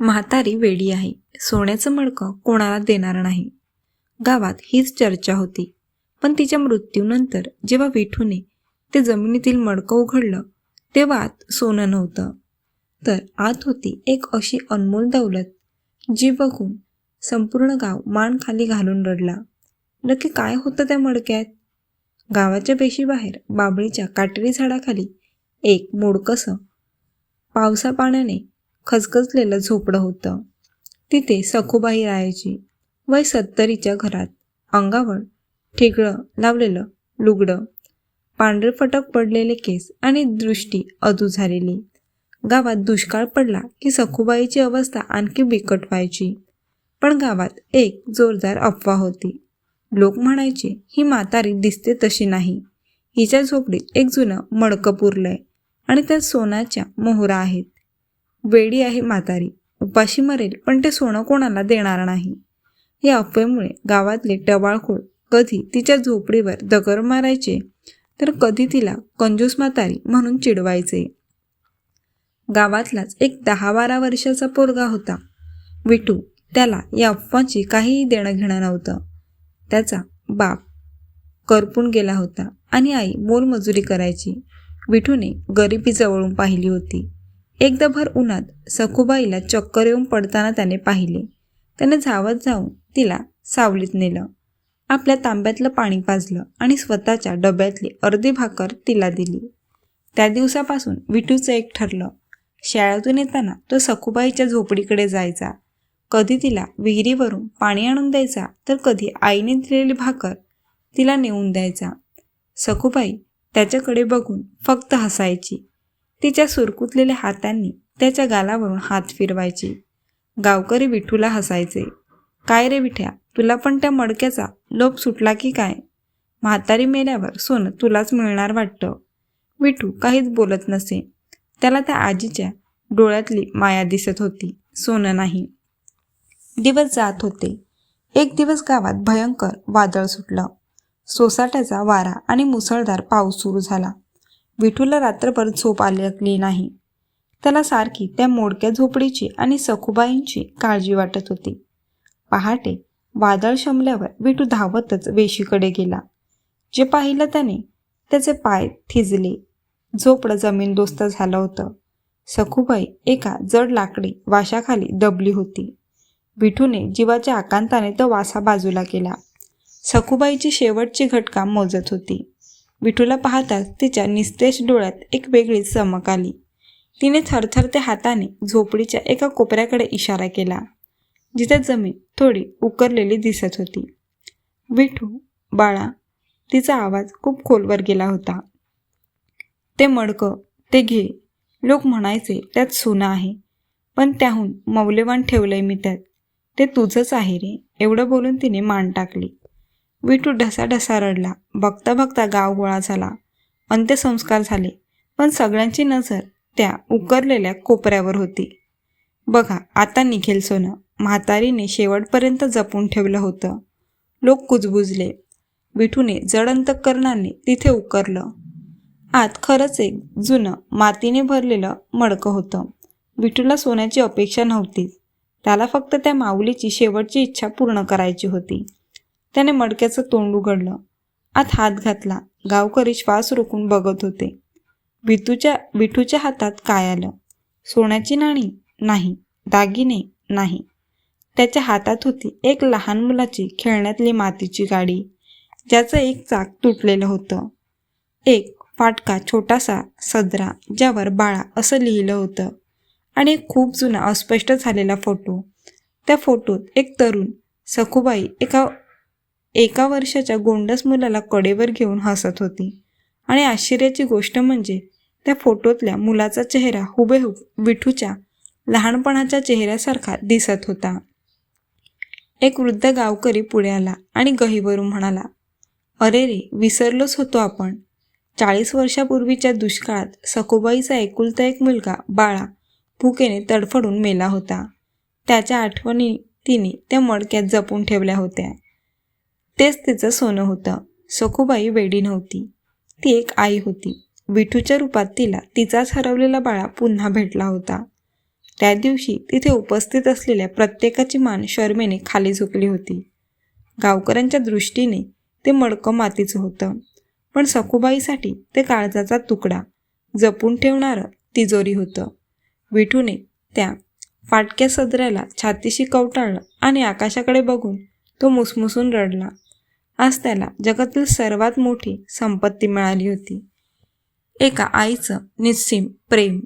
म्हातारी वेडी आहे. सोन्याचं मडकं कोणाला देणार नाही. गावात हीच चर्चा होती. पण तिच्या मृत्यूनंतर जेव्हा विठूने ते जमिनीतील मडकं उघडलं तेव्हा आत सोनं नव्हतं. तर आत होती एक अशी अनमोल दौलत. जी बघून संपूर्ण गाव मान खाली घालून रडला. नक्की काय होतं त्या मडक्यात? गावाच्या पेशीबाहेर बाबळीच्या काटेरी झाडाखाली एक मोडकसं पावसा पाण्याने खचखचलेलं झोपडं होतं. तिथे सखूबाई राहायची वय सत्तरीच्या घरात अंगावर ठिगळं लावलेलं लुगडं पांढरे फटक पडलेले केस आणि दृष्टी अधू झालेली. गावात दुष्काळ पडला की सखूबाईची अवस्था आणखी बिकट व्हायची. पण गावात एक जोरदार अफवा होती. लोक म्हणायचे ही म्हातारी दिसते तशी नाही. हिच्या झोपडीत एक जुनं मडकं पुरलंय आणि त्यात सोन्याच्या मोहरा आहेत. वेडी आहे म्हातारी उपाशी मरेल पण ते सोनं कोणाला देणार नाही. या अफवेमुळे गावातले टवाळखोळ कधी तिच्या झोपडीवर दगड मारायचे तर कधी तिला कंजूस म्हातारी म्हणून चिडवायचे. गावातलाच एक दहा बारा वर्षाचा पोरगा होता. विटू त्याला या अफवाची काहीही देणं घेणं नव्हतं. त्याचा बाप करपून गेला होता आणि आई मोलमजुरी करायची. विठूने गरिबी जवळून पाहिली होती. एकदा भर उन्हात सखूबाईला चक्कर येऊन पडताना त्याने पाहिले. त्याने धावत जाऊन तिला सावलीत नेलं. आपल्या तांब्यातलं पाणी पाजलं आणि स्वतःच्या डब्यातली अर्धी भाकर तिला दिली. त्या दिवसापासून विटूचं एक ठरलं. शाळेतून येताना तो सखूबाईच्या झोपडीकडे जायचा. कधी तिला विहिरीवरून पाणी आणून द्यायचा तर कधी आईने दिलेली भाकर तिला नेऊन द्यायचा. सखुबाई त्याच्याकडे बघून फक्त हसायची. तिच्या सुरकुतलेल्या हातांनी त्याच्या गालावरून हात फिरवायची. गावकरी विठूला हसायचे. काय रे विठ्या तुला पण त्या मडक्याचा लोप सुटला की काय? म्हातारी मेल्यावर सोनं तुलाच मिळणार वाटतं विठू काहीच बोलत नसे. त्याला त्या आजीच्या डोळ्यातली माया दिसत होती. सोनं नाही. दिवस जात होते. एक दिवस गावात भयंकर वादळ सुटलं. सोसाट्याचा वारा आणि मुसळधार पाऊस सुरू झाला. विठूला रात्रभर झोप आली नाही. त्याला सारखी त्या मोडक्या झोपडीची आणि सखुबाईंची काळजी वाटत होती. पहाटे वादळ शमल्यावर विठू धावतच वेशीकडे गेला. जे पाहिलं त्याने त्याचे पाय थिजले. झोपडं जमीन दोस्त झालं होतं. सखूबाई एका जड लाकडी वाशाखाली दबली होती. विठूने जीवाच्या आकांताने तो वासा बाजूला केला. सखुबाईची शेवटची घटका मोजत होती. विठूला पाहताच तिच्या निस्तेज डोळ्यात एक वेगळीच चमक आली. तिने थरथरत्या हाताने झोपडीच्या एका कोपऱ्याकडे इशारा केला जिथे जमीन थोडी उकरलेली दिसत होती. विठू बाळा तिचा आवाज खूप खोलवर गेला होता. ते मडकं ते घे. लोक म्हणायचे त्यात सोनं आहे. पण त्याहून मौल्यवान ठेवलंय मी त्यात. ते तुझंच आहे रे एवढं बोलून तिने मान टाकली. विठू ढसा ढसा रडला. बघता बघता गाव गोळा झाला. अंत्यसंस्कार झाले. पण सगळ्यांची नजर त्या उकरलेल्या कोपऱ्यावर होती. बघा आता निघेल सोनं. म्हातारीने शेवटपर्यंत जपून ठेवलं होतं. लोक कुजबुजले. विठूने जड अंतकरणाने तिथे उकरलं. आत खरंच एक जुनं मातीने भरलेलं मडकं होतं. विठूला सोन्याची अपेक्षा नव्हतीच त्याला फक्त त्या माऊलीची शेवटची इच्छा पूर्ण करायची होती. त्याने मडक्याचं तोंड उघडलं. आत हात घातला. गावकरी श्वास रोखून बघत होते. विठूच्या विठूच्या हातात काय आलं? सोन्याची नाणी? नाही. दागिने? नाही. त्याच्या हातात होती एक लहान मुलाची खेळण्यातली मातीची गाडी ज्याचं एक चाक तुटलेलं होतं. एक फाटका छोटासा सदरा ज्यावर बाळा असं लिहिलं होतं. आणि एक खूप जुना अस्पष्ट झालेला फोटो. त्या फोटोत एक तरुण सखूबाई एका एका वर्षाच्या गोंडस मुलाला कडेवर घेऊन हसत होती. आणि आश्चर्याची गोष्ट म्हणजे त्या फोटोतल्या मुलाचा चेहरा हुबेहूब विठूच्या लहानपणाच्या चेहऱ्यासारखा दिसत होता. एक वृद्ध गावकरी पुढे आला आणि गहीवरून म्हणाला अरे रे विसरलोच होतो आपण. चाळीस वर्षापूर्वीच्या दुष्काळात सखोबाईचा एकुलता एक मुलगा बाळा भुकेने तडफडून मेला होता. त्याच्या आठवणी तिने त्या मडक्यात जपून ठेवल्या होत्या. तेच तिचं सोनं होतं. सखूबाई वेडी नव्हती. ती एक आई होती. विठूच्या रूपात तिला तिचाच हरवलेला बाळा पुन्हा भेटला होता. त्या दिवशी तिथे उपस्थित असलेल्या प्रत्येकाची मान शर्मेने खाली झुकली होती. गावकऱ्यांच्या दृष्टीने ते मडकं मातीचं होतं. पण सखूबाईसाठी ते काळजाचा तुकडा जपून ठेवणारं तिजोरी होतं. विठूने त्या फाटक्या सदऱ्याला छातीशी कवटाळलं आणि आकाशाकडे बघून तो मुसमुसून रडला. आज त्याला जगातील सर्वात मोठी संपत्ती मिळाली होती. एका आईचं निस्सीम प्रेम.